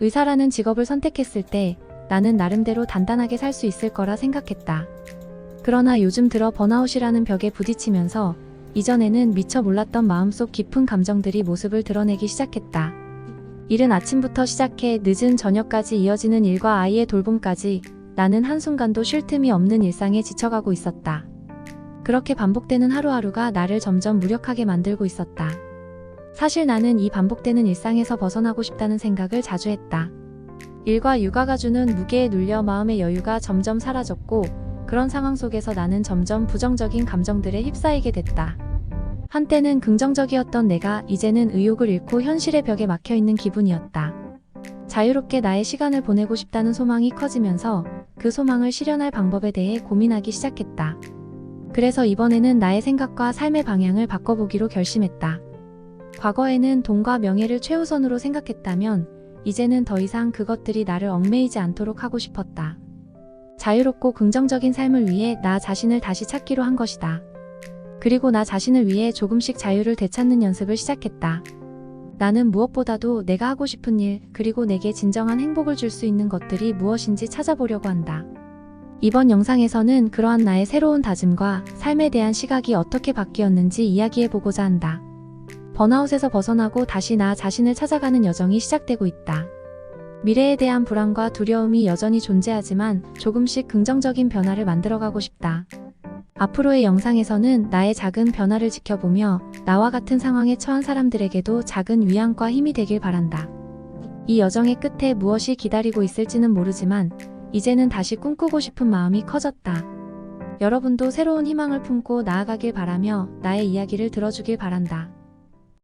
의사라는 직업을 선택했을 때 나는 나름대로 단단하게 살 수 있을 거라 생각했다. 그러나 요즘 들어 번아웃이라는 벽에 부딪히면서 이전에는 미처 몰랐던 마음속 깊은 감정들이 모습을 드러내기 시작했다. 이른 아침부터 시작해 늦은 저녁까지 이어지는 일과 아이의 돌봄까지 나는 한순간도 쉴 틈이 없는 일상에 지쳐가고 있었다. 그렇게 반복되는 하루하루가 나를 점점 무력하게 만들고 있었다. 사실 나는 이 반복되는 일상에서 벗어나고 싶다는 생각을 자주 했다. 일과 육아가 주는 무게에 눌려 마음의 여유가 점점 사라졌고 그런 상황 속에서 나는 점점 부정적인 감정들에 휩싸이게 됐다. 한때는 긍정적이었던 내가 이제는 의욕을 잃고 현실의 벽에 막혀 있는 기분이었다. 자유롭게 나의 시간을 보내고 싶다는 소망이 커지면서 그 소망을 실현할 방법에 대해 고민하기 시작했다. 그래서 이번에는 나의 생각과 삶의 방향을 바꿔보기로 결심했다. 과거에는 돈과 명예를 최우선으로 생각했다면 이제는 더 이상 그것들이 나를 얽매이지 않도록 하고 싶었다. 자유롭고 긍정적인 삶을 위해 나 자신을 다시 찾기로 한 것이다. 그리고 나 자신을 위해 조금씩 자유를 되찾는 연습을 시작했다. 나는 무엇보다도 내가 하고 싶은 일, 그리고 내게 진정한 행복을 줄 수 있는 것들이 무엇인지 찾아보려고 한다. 이번 영상에서는 그러한 나의 새로운 다짐과 삶에 대한 시각이 어떻게 바뀌었는지 이야기해보고자 한다. 번아웃에서 벗어나고 다시 나 자신을 찾아가는 여정이 시작되고 있다. 미래에 대한 불안과 두려움이 여전히 존재하지만 조금씩 긍정적인 변화를 만들어가고 싶다. 앞으로의 영상에서는 나의 작은 변화를 지켜보며 나와 같은 상황에 처한 사람들에게도 작은 위안과 힘이 되길 바란다. 이 여정의 끝에 무엇이 기다리고 있을지는 모르지만 이제는 다시 꿈꾸고 싶은 마음이 커졌다. 여러분도 새로운 희망을 품고 나아가길 바라며 나의 이야기를 들어주길 바란다.